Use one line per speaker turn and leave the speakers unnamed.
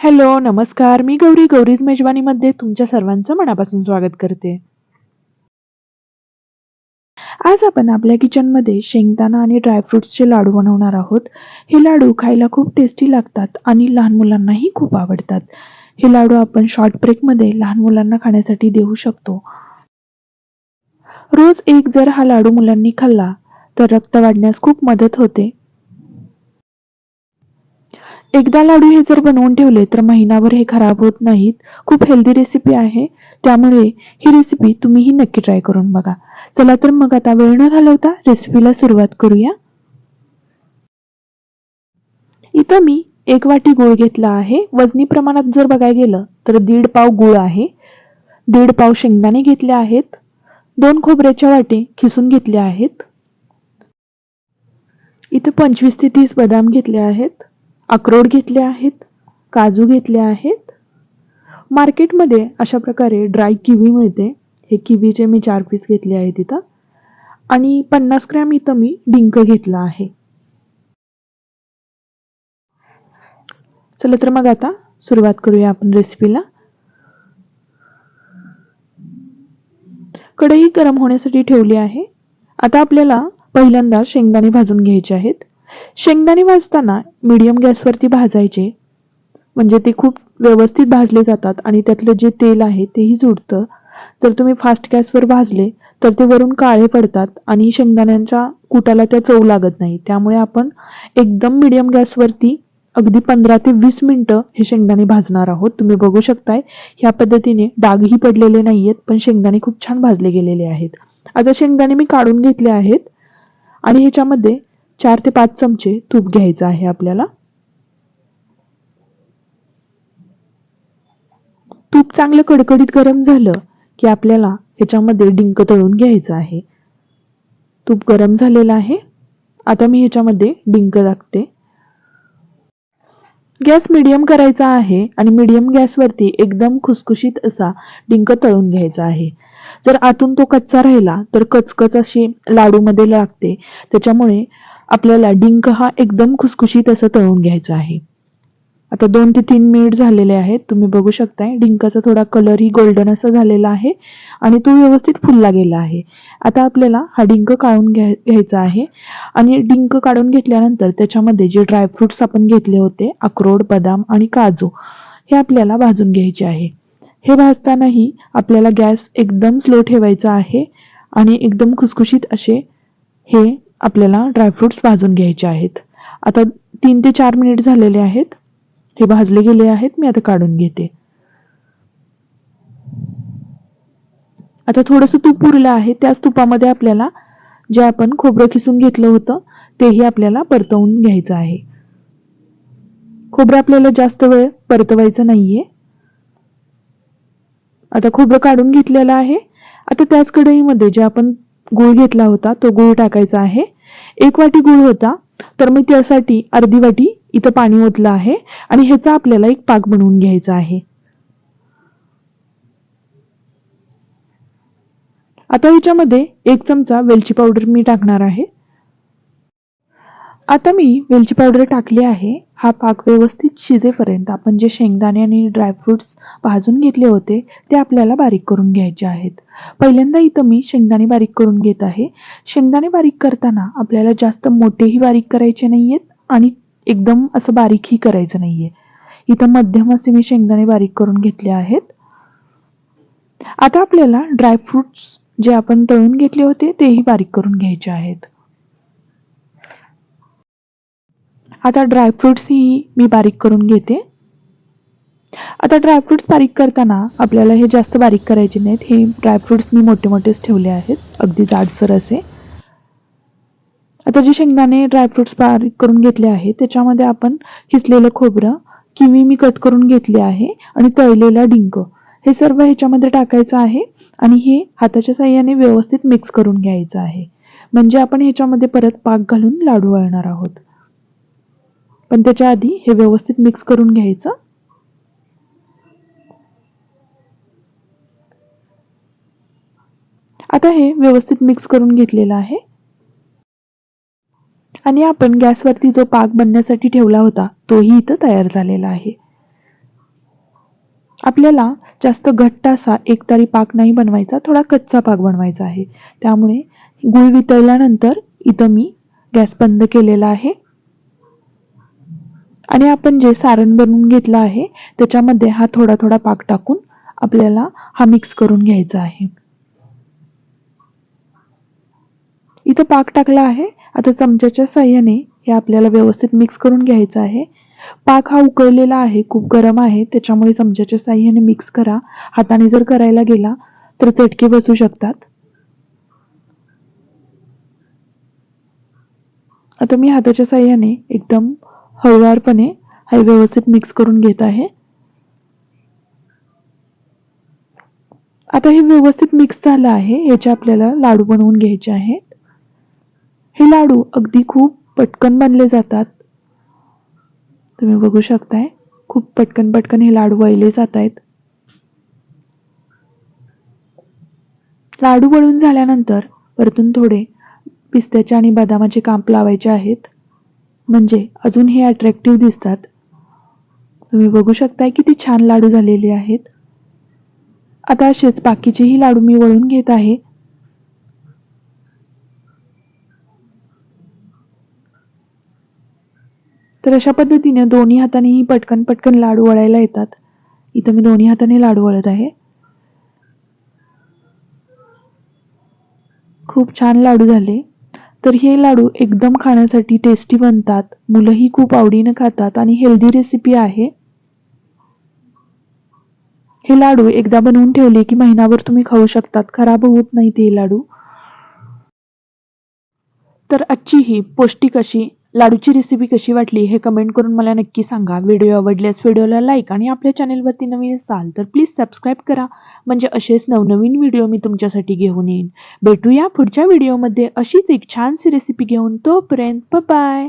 Hello, नमस्कार. मी गौरी, गौरीज मेजवानीमध्ये तुमच्या सर्वांचं मनापासून स्वागत करते. आज आपण आपल्या किचनमध्ये शेंगदाणा आणि ड्रायफ्रुट्सचे लाडू बनवणार आहोत. हे लाडू खायला खूप टेस्टी लागतात आणि लहान मुलांनाही खूप आवडतात. हे लाडू आपण शॉर्ट ब्रेकमध्ये लहान मुलांना खाण्यासाठी देऊ शकतो. रोज एक जर हा लाडू मुलांनी खाल्ला तर रक्त वाढण्यास खूप मदत होते. एकदा लाडू हे जर बनवून ठेवले तर महिनाभर हे खराब होत नाहीत. खूप हेल्दी रेसिपी आहे. त्यामुळे ही रेसिपी तुम्हीही नक्की ट्राय करून बघा. चला तर मग आता वेळ न घालवता रेसिपीला सुरुवात करूया. इथं मी एक वाटी गूळ घेतला आहे. वजनी प्रमाणात जर बघायला गेलं तर दीड पाव गूळ आहे. दीड पाव शेंगदाणे घेतले आहेत. दोन खोबऱ्याच्या वाटे खिसून घेतल्या आहेत. इथे पंचवीस ते तीस बदाम घेतले आहेत. अक्रोड घेतले आहेत. काजू घेतले आहेत. मार्केटमध्ये अशा प्रकारे ड्राय किवी मिळते. हे किवीचे मी चार पीस घेतले आहेत इथं आणि पन्नास ग्रॅम इथं मी डिंक घेतला आहे. चला तर मग आता सुरुवात करूया आपण रेसिपीला. कढई गरम होण्यासाठी ठेवली आहे. आता आपल्याला पहिल्यांदा शेंगदाणे भाजून घ्यायचे आहेत. शेंगदाणे भाजताना मिडियम गॅसवरती भाजायचे म्हणजे ते खूप व्यवस्थित भाजले जातात आणि त्यातलं जे तेल आहे तेही सुटतं. जर तुम्ही फास्ट गॅसवर भाजले तर ते वरून काळे पडतात आणि शेंगदाण्यांच्या कुटाला त्या चव लागत नाही. त्यामुळे आपण एकदम मिडियम गॅसवरती अगदी पंधरा ते वीस मिनिटं हे शेंगदाणे भाजणार आहोत. तुम्ही बघू शकताय ह्या पद्धतीने डागही पडलेले नाही आहेत पण शेंगदाणे खूप छान भाजले गेलेले आहेत. आता शेंगदाणे मी काढून घेतले आहेत आणि ह्याच्यामध्ये चार ते पाच चमचे तूप घ्यायचं आहे आपल्याला. तूप चांगलं कडकडीत गरम झालं की आपल्याला ह्याच्यामध्ये डिंक तळून घ्यायचं आहे. तूप गरम झालेलं आहे. आता मी ह्याच्यामध्ये डिंक टाकते. गॅस मिडियम करायचा आहे आणि मिडियम गॅसवरती एकदम खुसखुशीत असा डिंक तळून घ्यायचा आहे. जर आतून तो कच्चा राहिला तर कचकच अशी लाडूमध्ये लागते. त्याच्यामुळे आपल्याला डिंक हा एकदम खुसखुशीत असं तळून घ्यायचा आहे. आता दोन ते तीन मिनिट झालेले आहेत. तुम्ही बघू शकताय डिंकाचा थोडा कलरही गोल्डन असा झालेला आहे आणि तो व्यवस्थित फुलला गेला आहे. आता आपल्याला हा डिंक काढून घ्या घ्यायचा आहे आणि डिंक काढून घेतल्यानंतर त्याच्यामध्ये जे ड्रायफ्रुट्स आपण घेतले होते अक्रोड, बदाम आणि काजू हे आपल्याला भाजून घ्यायचे आहे. हे भाजतानाही आपल्याला गॅस एकदम स्लो ठेवायचा आहे आणि एकदम खुसखुशीत असे हे आपल्याला ड्रायफ्रुट्स भाजून घ्यायचे आहेत. आता तीन ते चार मिनिट झालेले आहेत. हे भाजले गेले आहेत. मी आता काढून घेते. आता थोडंसं तूप उरलं आहे. त्याच तुपामध्ये आपल्याला जे आपण खोबरं खिसून घेतलं होतं तेही आपल्याला परतवून घ्यायचं आहे. खोबरं आपल्याला जास्त वेळ परतवायचं नाहीये. आता खोबरं काढून घेतलेलं आहे. आता त्याच कढईमध्ये जे आपण गूळ घेतला होता तो गूळ टाकायचा आहे. एक वाटी गूळ होता तर मी त्यासाठी अर्धी वाटी इथं पाणी ओतलं आहे आणि ह्याचा आपल्याला एक पाक बनवून घ्यायचा आहे. आता ह्याच्यामध्ये एक चमचा वेलची पावडर मी टाकणार आहे. आता मी वेलची पावडर टाकली आहे. हा पाक व्यवस्थित शिजेपर्यंत आपण जे शेंगदाणे आणि ड्रायफ्रुट्स भाजून घेतले होते ते आपल्याला बारीक करून घ्यायचे आहेत. पहिल्यांदा इथं मी शेंगदाणे बारीक करून घेत आहे. शेंगदाणे बारीक करताना आपल्याला जास्त मोठेही बारीक करायचे नाही आहेत आणि एकदम असं बारीकही करायचं नाहीये. इथं मध्यम असे मी शेंगदाणे बारीक करून घेतले आहेत. आता आपल्याला ड्रायफ्रुट्स जे आपण तळून घेतले होते तेही बारीक करून घ्यायचे आहेत. आता ड्रायफ्रुट्सही मी बारीक करून घेते. आता ड्रायफ्रुट्स बारीक करताना आपल्याला हे जास्त बारीक करायचे नाहीत. हे ड्रायफ्रुट्स मी मोठे मोठेच ठेवले आहेत. अगदी जाडसर असे. आता जे शेंगदाणे ड्रायफ्रुट्स बारीक करून घेतले आहे त्याच्यामध्ये आपण किसलेलं खोबरं, किवी मी कट करून घेतली आहे आणि तळलेला डिंक हे सर्व ह्याच्यामध्ये टाकायचं आहे आणि हे हाताच्या साह्याने व्यवस्थित मिक्स करून घ्यायचं आहे. म्हणजे आपण ह्याच्यामध्ये परत पाक घालून लाडू वळणार आहोत. पण त्याच्या आधी हे व्यवस्थित मिक्स करून घ्यायचं. आता हे व्यवस्थित मिक्स करून घेतलेलं आहे. आणि आपण गॅसवरती जो पाक बनण्यासाठी ठेवला होता तोही इथं तयार झालेला आहे. आपल्याला जास्त घट्ट असा एकतारी पाक नाही बनवायचा थोडा कच्चा पाक बनवायचा आहे त्यामुळे गुळ वितळल्यानंतर इथं मी गॅस बंद केलेला आहे आणि आपण जे सारण बनवून घेतलं आहे त्याच्यामध्ये हा थोडा थोडा पाक टाकून आपल्याला हा मिक्स करून घ्यायचा आहे. इथं पाक टाकला आहे आता चमच्याच्या साह्याने हे आपल्याला व्यवस्थित मिक्स करून घ्यायचं आहे. पाक हा उकळलेला आहे खूप गरम आहे त्याच्यामुळे चमच्याच्या साह्याने मिक्स करा. हाताने जर करायला गेला तर चटके बसू शकतात. आता मी हाताच्या साह्याने एकदम हळुवारपणे हा व्यवस्थित मिक्स करून घेत आहे. आता हे व्यवस्थित मिक्स झालं आहे याचे आपल्याला लाडू बनवून घ्यायचे आहेत. हे लाडू अगदी खूप पटकन बनले जातात. तुम्ही बघू शकताय खूप पटकन पटकन हे लाडू वळले जात आहेत. लाडू वळून झाल्यानंतर परतून थोडे पिस्त्याचे आणि बदामाचे कांप लावायचे आहेत. म्हणजे अजून हे अट्रॅक्टिव्ह दिसतात. तुम्ही बघू शकताय किती छान लाडू झालेले आहेत. आता असेच बाकीचेही लाडू मी वळून घेत आहे. तर अशा पद्धतीने दोन्ही हातानेही पटकन पटकन लाडू वळायला येतात. इथं मी दोन्ही हाताने लाडू वळत आहे. खूप छान लाडू झाले. तर हे लाडू एकदम खाण्यासाठी टेस्टी बनतात. मुलंही खूप आवडीनं खातात आणि हेल्दी रेसिपी आहे. हे लाडू एकदा बनवून ठेवले की महिनाभर तुम्ही खाऊ शकतात. खराब होत नाही ते लाडू. तर आजची ही पौष्टिक अशी लाडूची रेसिपी कशी वाटली हे कमेंट करून मला नक्की सांगा. व्हिडिओ आवडल्यास व्हिडिओला लाईक आणि आपल्या चॅनेलवरती नवीन असाल तर प्लीज सबस्क्राईब करा. म्हणजे असेच नवनवीन व्हिडिओ मी तुमच्यासाठी घेऊन येईन. भेटूया पुढच्या व्हिडिओमध्ये अशीच एक छानशी रेसिपी घेऊन तोपर्यंत बाय